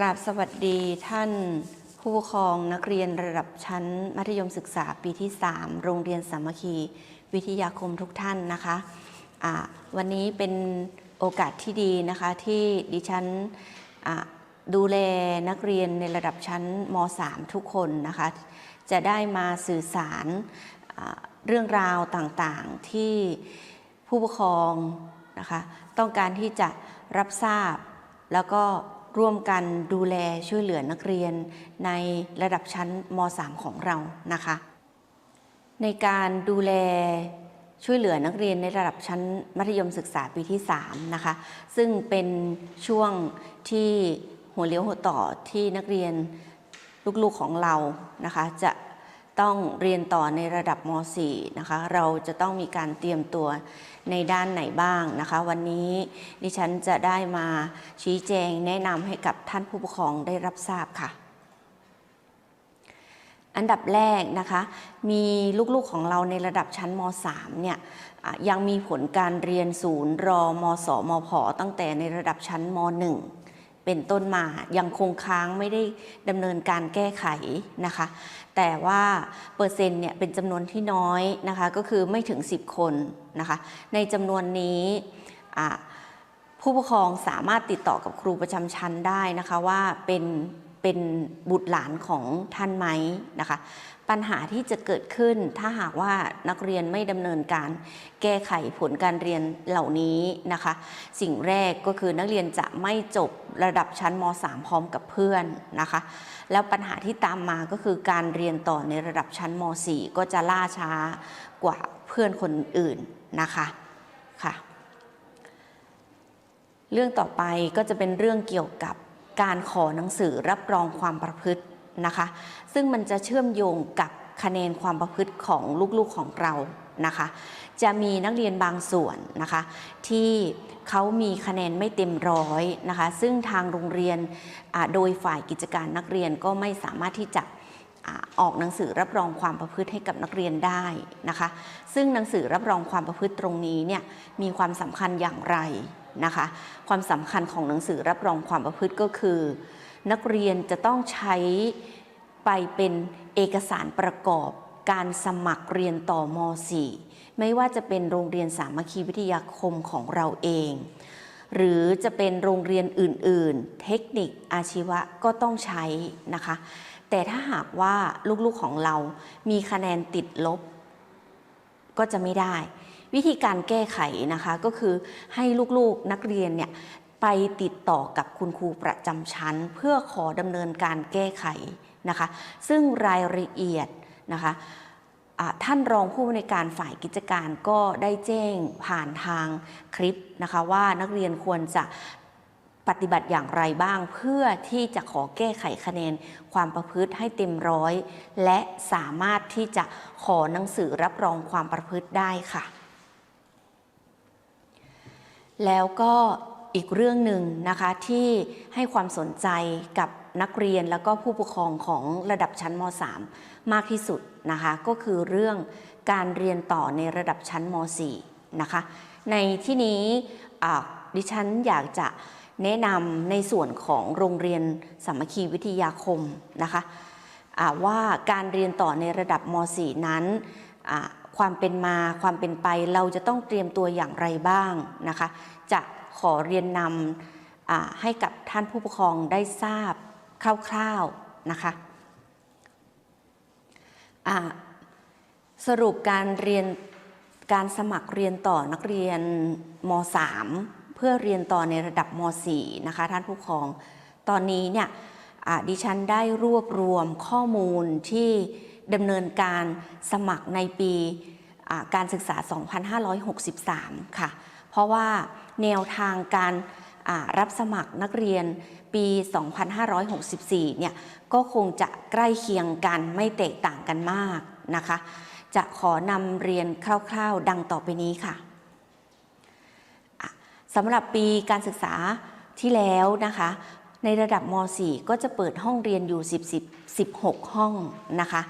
กราบสวัสดีท่านผู้ปกครองนักเรียนระดับชั้น มัธยมศึกษาปีที่ 3 โรงเรียนสามัคคี วิทยาคมทุกท่านนะคะะวันนี้เป็นโอกาสที่ดีนะคะที่ดิฉันดูแลนักเรียนในระดับชั้นม .3 ทุกคนนะคะจะได้มาสื่อสารเรื่องราวต่างๆที่ผู้ปกครองนะคะต้องการที่จะรับทราบแล้วก็ ร่วมกันดูแลช่วยเหลือนักเรียนในระดับชั้นม .3 ของเรานะคะ ในการดูแลช่วยเหลือนักเรียนในระดับชั้นมัธยมศึกษาปีที่3นะคะซึ่งเป็นช่วงที่หัวเลี้ยวหัวต่อที่นักเรียนลูกๆของเรานะคะจะต้องเรียนต่อในระดับม .4 นะคะเราจะต้องมีการเตรียมตัว ในด้านไหนบ้างนะคะ วันนี้ดิฉันจะได้มาชี้แจงแนะนำให้กับท่านผู้ปกครองได้รับทราบค่ะ อันดับแรกนะคะ มีลูกๆของเราในระดับชั้นม .3 เนี่ยยังมีผลการเรียนศูนย์รอมสมผตั้งแต่ในระดับชั้นม .1 เป็นต้นมายังคงค้างไม่ได้ดำเนินการแก้ไขนะคะ แต่ว่าเปอร์เซ็นต์เนี่ยเป็นจำนวนที่น้อยนะคะก็คือไม่ถึง 10 คนนะคะในจำนวนนี้ผู้ปกครองสามารถติดต่อกับครูประจำชั้นได้นะคะว่าเป็น เป็นบุตรหลานของท่านไหมนะคะ ปัญหาที่จะเกิดขึ้นถ้าหากว่านักเรียนไม่ดำเนินการ แก้ไขผลการเรียนเหล่านี้นะคะ สิ่งแรกก็คือนักเรียนจะไม่จบระดับชั้นม .3 พร้อมกับเพื่อนนะคะ แล้วปัญหาที่ตามมาก็คือการเรียนต่อในระดับชั้นม .4 ก็จะล่าช้ากว่าเพื่อนคนอื่นนะคะค่ะเรื่องต่อไปก็จะเป็นเรื่องเกี่ยวกับ การขอหนังสือรับรองความประพฤตินะคะ ซึ่งมันจะเชื่อมโยงกับคะแนนความประพฤติของลูกๆของเรานะคะ จะมีนักเรียนบางส่วนนะคะ ที่เขามีคะแนนไม่เต็มร้อยนะคะ ซึ่งทางโรงเรียนโดยฝ่ายกิจการนักเรียนก็ไม่สามารถที่จะออกหนังสือรับรองความประพฤติให้กับนักเรียนได้นะคะ ซึ่งหนังสือรับรองความประพฤติตรงนี้เนี่ยมีความสำคัญอย่างไร นะคะ ความสำคัญของหนังสือรับรองความประพฤติก็คือ นักเรียนจะต้องใช้ไปเป็นเอกสารประกอบการสมัครเรียนต่อม .4 ไม่ว่าจะเป็นโรงเรียนสามัคคีวิทยาคมของเราเอง หรือจะเป็นโรงเรียนอื่น ๆ เทคนิคอาชีวะก็ต้องใช้นะคะ แต่ถ้าหากว่าลูกๆของเรามีคะแนนติดลบ ก็จะไม่ได้ วิธีการแก้ไขนะคะก็คือให้ลูกๆนักเรียนเนี่ยไปติดต่อกับคุณครูประจำชั้น เพื่อขอดำเนินการแก้ไขนะคะ ซึ่งรายละเอียดนะคะท่านรองผู้ในการฝ่ายกิจการก็ได้แจ้งผ่านทางคลิปนะคะว่านักเรียนควรจะปฏิบัติอย่างไรบ้างเพื่อที่จะขอแก้ไขคะแนนความประพฤติให้เต็มร้อย และสามารถที่จะขอหนังสือรับรองความประพฤติได้ค่ะ แล้วก็อีกเรื่องหนึ่งนะคะที่ให้ความสนใจกับนักเรียนแล้วก็ผู้ปกครองของระดับชั้นม .3 มากที่สุดนะคะก็คือเรื่องการเรียนต่อในระดับชั้นม .4 นะคะในที่นี้ดิฉันอยากจะแนะนำในส่วนของโรงเรียนสามัคคีวิทยาคมนะคะว่าการเรียนต่อในระดับม .4 นั้น ความเป็นมาความเป็นไปเราจะต้องเตรียมตัวอย่างไรบ้างนะคะ จะขอเรียนนำให้กับท่านผู้ปกครองได้ทราบคร่าวๆนะคะสรุปการเรียนการสมัครเรียนต่อนักเรียนม .3 เพื่อเรียนต่อในระดับม .4 นะคะท่านผู้ปกครอง ตอนนี้เนี่ยดิฉันได้รวบรวมข้อมูลที่ดำเนินการสมัครในปี การศึกษา 2563 ค่ะ เพราะว่าแนวทางการรับสมัครนักเรียนปี 2564 เนี่ย ก็คงจะใกล้เคียงกันไม่แตกต่างกันมากนะคะ จะขอนำเรียนคร่าวๆ ดังต่อไปนี้ค่ะสำหรับปีการศึกษาที่แล้วนะคะ ในระดับม .4 ก็จะเปิดห้องเรียนอยู่ 10 16 ห้องนะคะ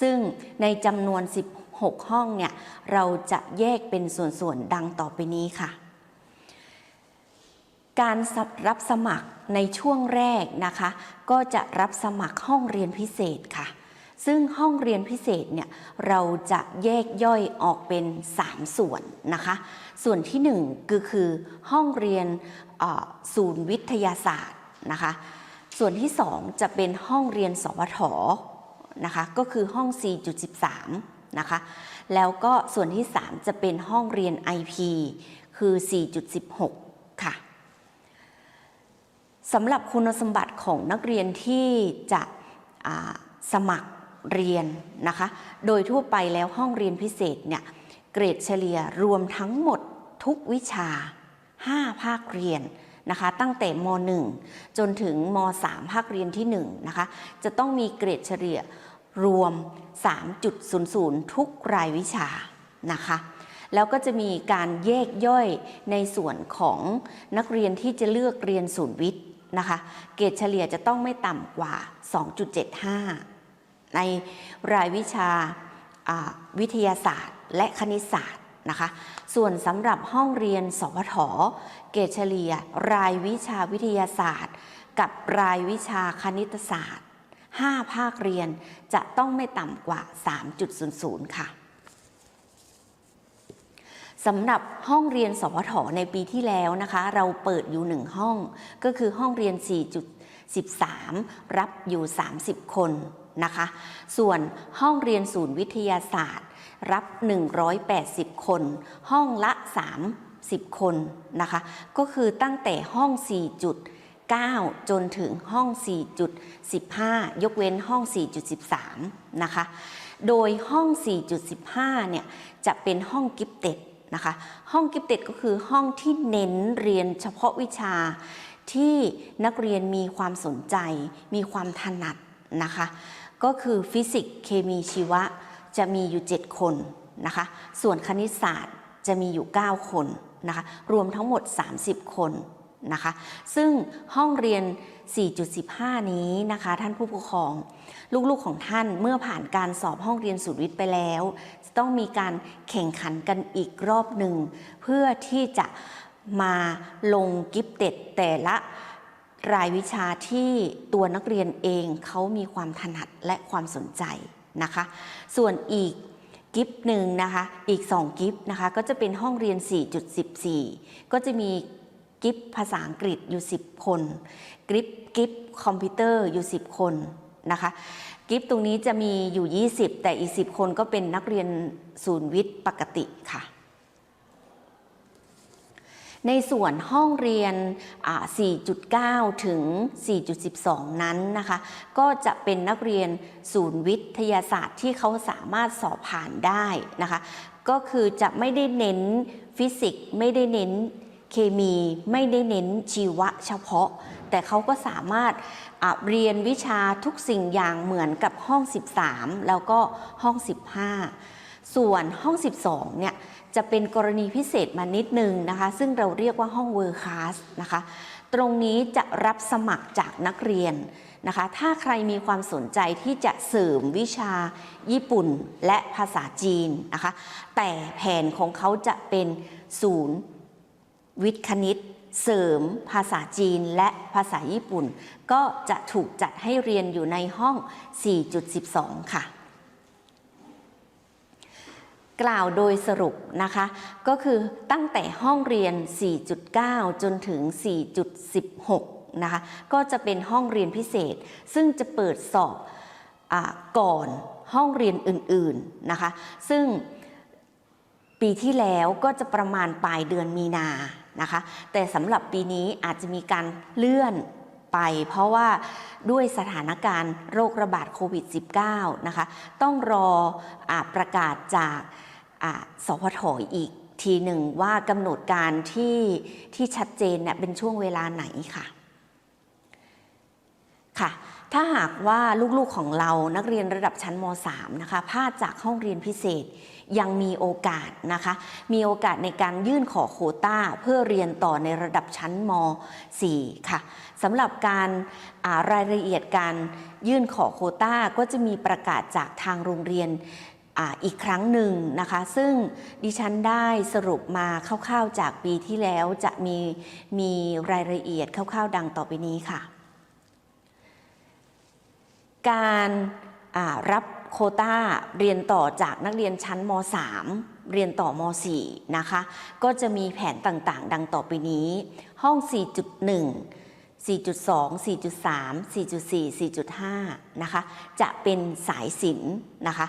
ซึ่งในจำนวน 16 ห้องเนี่ยเราจะแยกเป็นส่วนๆดังต่อไปนี้ค่ะ การรับสมัครในช่วงแรกนะคะ ก็จะรับสมัครห้องเรียนพิเศษค่ะ ซึ่งห้องเรียนพิเศษเนี่ยเราจะแยกย่อยออกเป็น 3 ส่วนนะคะ ส่วนที่ 1 ก็คือห้องเรียนศูนย์วิทยาศาสตร์นะคะ ส่วนที่ 2 จะเป็นห้องเรียนสวทนะคะก็คือห้อง 4.13 นะคะ แล้วก็ส่วนที่ 3 จะเป็นห้องเรียน IP คือ 4.16 ค่ะสำหรับคุณสมบัติของนักเรียนที่จะสมัครเรียนนะคะ โดยทั่วไปแล้วห้องเรียนพิเศษเนี่ยเกรดเฉลี่ยรวมทั้งหมดทุกวิชา 5 ภาคเรียนนะคะ ตั้งแต่ม .1 จนถึงม .3 ภาคเรียนที่1นะคะ จะต้องมีเกรดเฉลี่ย รวม 3.00 ทุกรายวิชานะคะแล้วก็จะมีการแยกย่อยในส่วนของนักเรียนที่จะเลือกเรียนศูนย์วิทย์นะคะเกรดเฉลี่ยจะต้องไม่ต่ำกว่า 2.75 ในรายวิชาวิทยาศาสตร์ และคณิตศาสตร์นะคะส่วนสำหรับห้องเรียนสพทเกรดเฉลี่ยรายวิชาวิทยาศาสตร์ กับรายวิชาคณิตศาสตร์ 5 ภาคเรียนจะต้องไม่ต่ำกว่า 3.00 ค่ะสำหรับห้องเรียนสพทในปีที่แล้วนะคะ เราเปิดอยู่หนึ่งห้อง ก็คือห้องเรียน 4.13 รับอยู่ 30 คนนะคะ ส่วนห้องเรียนศูนย์วิทยาศาสตร์ รับ 180 คน ห้องละ 30 คนนะคะ ก็คือตั้งแต่ห้อง 9 จนถึงห้อง 4.15 ยกเว้นห้อง 4.13 นะคะ โดยห้อง 4.15 เนี่ยจะเป็นห้องกิฟเต็ดนะคะ ห้องกิฟเต็ดก็คือห้องที่เน้นเรียนเฉพาะวิชาที่นักเรียนมีความสนใจ มีความถนัดนะคะ ก็คือฟิสิกส์ เคมี ชีวะ จะมีอยู่ 7 คนนะคะ ส่วนคณิตศาสตร์จะมีอยู่ 9 คนนะคะ รวมทั้งหมด 30 คน นะคะ ซึ่งห้องเรียน 4.15 นี้นะคะ ท่านผู้ปกครอง ลูกๆของท่านเมื่อผ่านการสอบห้องเรียนสูตรวิทย์ไปแล้ว จะต้องมีการแข่งขันกันอีกรอบหนึ่ง เพื่อที่จะมาลงกิฟเต็ดแต่ละรายวิชาที่ตัวนักเรียนเองเขามีความถนัดและความสนใจนะคะ ส่วนอีกกิฟหนึ่งนะคะ อีก 2 กิฟนะคะ ก็จะเป็นห้องเรียน 4.14 ก็จะมี กิฟภาษาอังกฤษอยู่ 10 คนกริฟกิฟคอมพิวเตอร์อยู่ 10 คนนะคะกิฟตรงนี้จะมีอยู่ 20 แต่อีก 10 คนก็เป็นนักเรียนศูนย์วิทย์ปกติค่ะ ในส่วนห้องเรียน 4.9 ถึง 4.12 นั้นนะคะ ก็จะเป็นนักเรียนศูนย์วิทยาศาสตร์ที่เขาสามารถสอบผ่านได้นะคะ ก็คือจะไม่ได้เน้นฟิสิกส์ไม่ได้เน้น เคมีไม่ได้เน้นชีวะเฉพาะ แต่เขาก็สามารถเรียนวิชาทุกสิ่งอย่างเหมือนกับห้อง 13 แล้วก็ห้อง 15 ส่วนห้อง 12 เนี่ยจะเป็นกรณีพิเศษมานิดนึงนะคะ ซึ่งเราเรียกว่าห้องเวอร์คลาสนะคะ ตรงนี้จะรับสมัครจากนักเรียนนะคะ ถ้าใครมีความสนใจที่จะเสริมวิชาญี่ปุ่นและภาษาจีนนะคะ แต่แผนของเขาจะเป็นศูนย์ วิทย์คณิต เสริม ภาษาจีนและภาษาญี่ปุ่น ก็จะถูกจัดให้เรียนอยู่ในห้อง 4.12 ค่ะ กล่าวโดยสรุปนะคะ ก็คือตั้งแต่ห้องเรียน 4.9 จนถึง 4.16 นะคะ ก็จะเป็นห้องเรียนพิเศษ ซึ่งจะเปิดสอบอก่อนห้องเรียนอื่นๆนะคะ ซึ่งปีที่แล้วก็จะประมาณปลายเดือนมีนา นะคะแต่สำหรับปีนี้อาจจะมีการเลื่อนไป เพราะว่าด้วยสถานการณ์โรคระบาดโควิด -19 นะคะต้องรออประกาศจากสพทอีกทีหนึ่งว่ากำหนดการที่ที่ชัดเจนเนี่ยเป็นช่วงเวลาไหนค่ะค่ะ ถ้าหากว่าลูกๆของเรานักเรียนระดับชั้นม .3 นะคะพลาดจากห้องเรียนพิเศษยังมีโอกาสนะคะ มีโอกาสในการยื่นขอโคต้า เพื่อเรียนต่อในระดับชั้นม .4 ค่ะสำหรับการารายละเอียดการยื่นขอโคต้าก็จะมีประกาศจากทางโรงเรียนออีกครั้งหนึ่งนะคะ ซึ่งดิฉันได้สรุปมาคร่าวๆจากปีที่แล้วจะมีมีรายละเอียดคร่าวๆ ดังต่อไปนี้ค่ะ การรับโควต้าเรียนต่อจากนักเรียนชั้นม .3 เรียนต่อม .4 นะคะ ก็จะมีแผนต่างๆ ดังต่อไปนี้ ห้อง 4.1 4.2 4.3 4.4 4.5 นะคะ จะเป็นสายศิลป์นะคะ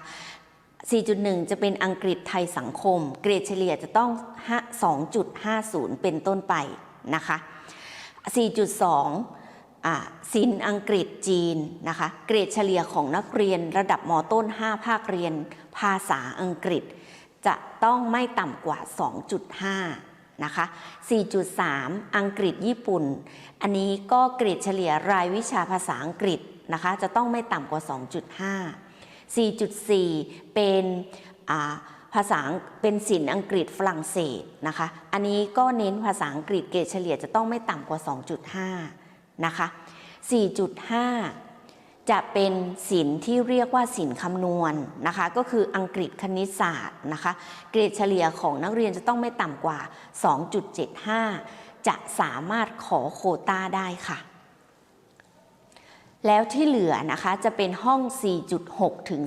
4.1 จะเป็นอังกฤษไทยสังคม เกรดเฉลี่ยจะต้อง 2.50 เป็นต้นไปนะคะ 4.2 ศิลป์อังกฤษจีนนะคะเกรดเฉลี่ยของนักเรียนระดับมต้น 5 ภาคเรียน ภาษาอังกฤษ จะต้องไม่ต่ำกว่า 2.5 นะคะ 4.3 อังกฤษญี่ปุ่น อันนี้ก็เกรดเฉลี่ยรายวิชาภาษาอังกฤษนะคะจะต้องไม่ต่ำกว่า 2.5 4.4 เป็นภาษาเป็นศิลป์อังกฤษฝรั่งเศสนะคะ อันนี้ก็เน้นภาษาอังกฤษเกรดเฉลี่ยจะต้องไม่ต่ำกว่า 2.5 นะคะ 4.5 จะเป็นศิลที่เรียกว่าศิลคำนวณนะคะ ก็คืออังกฤษคณิตศาสตร์นะคะ เกรดเฉลี่ยของนักเรียนจะต้องไม่ต่ำกว่า 2.75 จะสามารถขอโคต้าได้ค่ะ แล้วที่เหลือนะคะจะเป็นห้อง 4.6 ถึง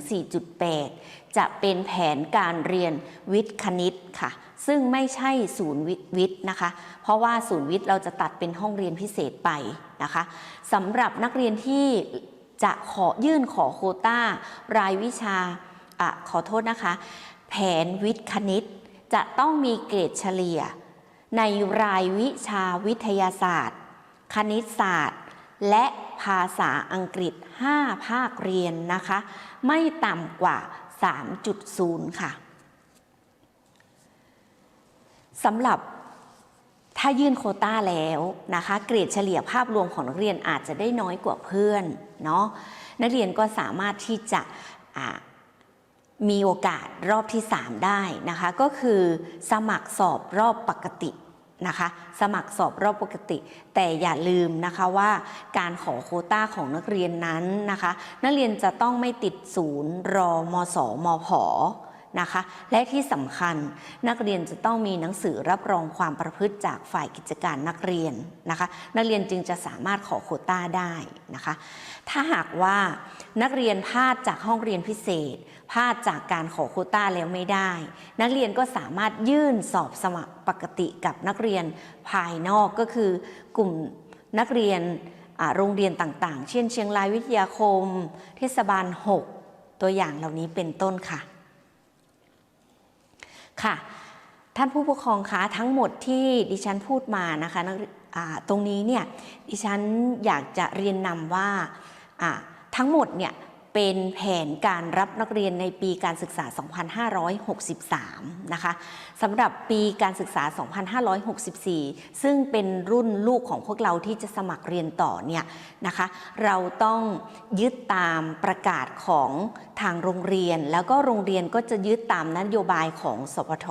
4.8 จะเป็นแผนการเรียนวิทย์คณิตค่ะ ซึ่งไม่ใช่ศูนย์วิทย์นะคะ เพราะว่าศูนย์วิทย์เราจะตัดเป็นห้องเรียนพิเศษไปนะคะสำหรับนักเรียนที่จะขอยื่นขอโควต้ารายวิชาอะขอโทษนะคะ แผนวิทย์คณิต จะต้องมีเกรดเฉลี่ย ในรายวิชาวิทยาศาสตร์ คณิตศาสตร์ และภาษาอังกฤษ 5 ภาคเรียนนะคะ ไม่ต่ำกว่า 3.0 ค่ะสำหรับถ้ายื่นโคต้าแล้วนะคะ เกรดเฉลี่ยภาพรวมของนักเรียนอาจจะได้น้อยกว่าเพื่อนเนาะนักเรียนก็สามารถที่จะมีโอกาสรอบที่ 3 ได้นะคะ ก็คือสมัครสอบรอบปกติ นะคะ สมัครสอบรอบปกติ แต่อย่าลืมนะคะว่าการขอโคต้าของนักเรียนนั้นนะคะ นักเรียนจะต้องไม่ติดศูนย์รอมสมผ นะคะ และที่สำคัญนักเรียนจะต้องมีหนังสือรับรองความประพฤติจากฝ่ายกิจการนักเรียนนะคะ นักเรียนจึงจะสามารถขอโคต้าได้นะคะ ถ้าหากว่านักเรียนพลาดจากห้องเรียนพิเศษพลาดจากการขอโคต้าแล้วไม่ได้ นักเรียนก็สามารถยื่นสอบสมัครปกติกับนักเรียนภายนอกก็คือกลุ่มนักเรียนโรงเรียนต่างๆ เช่น เชียงรายวิทยาคม เทศบาล 6 ตัวอย่างเหล่านี้เป็นต้นค่ะ ค่ะ ท่านผู้ปกครองคะทั้งหมดที่ดิฉันพูดมานะคะตรงนี้เนี่ยดิฉันอยากจะเรียนนำว่าทั้งหมดเนี่ย เป็นแผนการรับนักเรียนในปีการศึกษา 2563 นะคะสำหรับปีการศึกษา 2564 ซึ่งเป็นรุ่นลูกของพวกเราที่จะสมัครเรียนต่อเนี่ยนะคะ เราต้องยึดตามประกาศของทางโรงเรียน แล้วก็โรงเรียนก็จะยึดตามนโยบายของสพท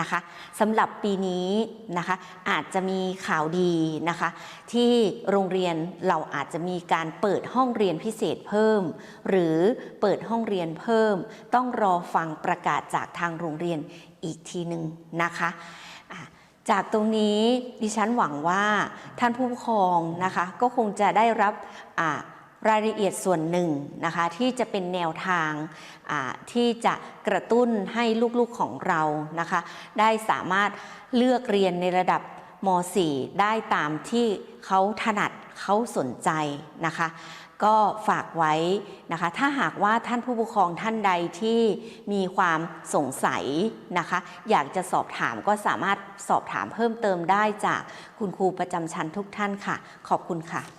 นะคะสำหรับปีนี้นะคะอาจจะมีข่าวดีนะคะ ที่โรงเรียนเราอาจจะมีการเปิดห้องเรียนพิเศษเพิ่ม หรือเปิดห้องเรียนเพิ่ม ต้องรอฟังประกาศจากทางโรงเรียนอีกทีหนึ่งนะคะจากตรงนี้ดิฉันหวังว่าท่านผู้ปกครองนะคะก็คงจะได้รับอ่า รายละเอียดส่วนหนึ่งนะคะที่จะเป็นแนวทางที่จะกระตุ้นให้ลูกๆของเรานะคะได้สามารถเลือกเรียนในระดับม .4 ได้ตามที่เขาถนัดเขาสนใจนะคะก็ฝากไว้นะคะ ถ้าหากว่าท่านผู้ปกครองท่านใดที่มีความสงสัยนะคะ อยากจะสอบถามก็สามารถสอบถามเพิ่มเติมได้จากคุณครูประจำชั้นทุกท่านค่ะ ขอบคุณค่ะ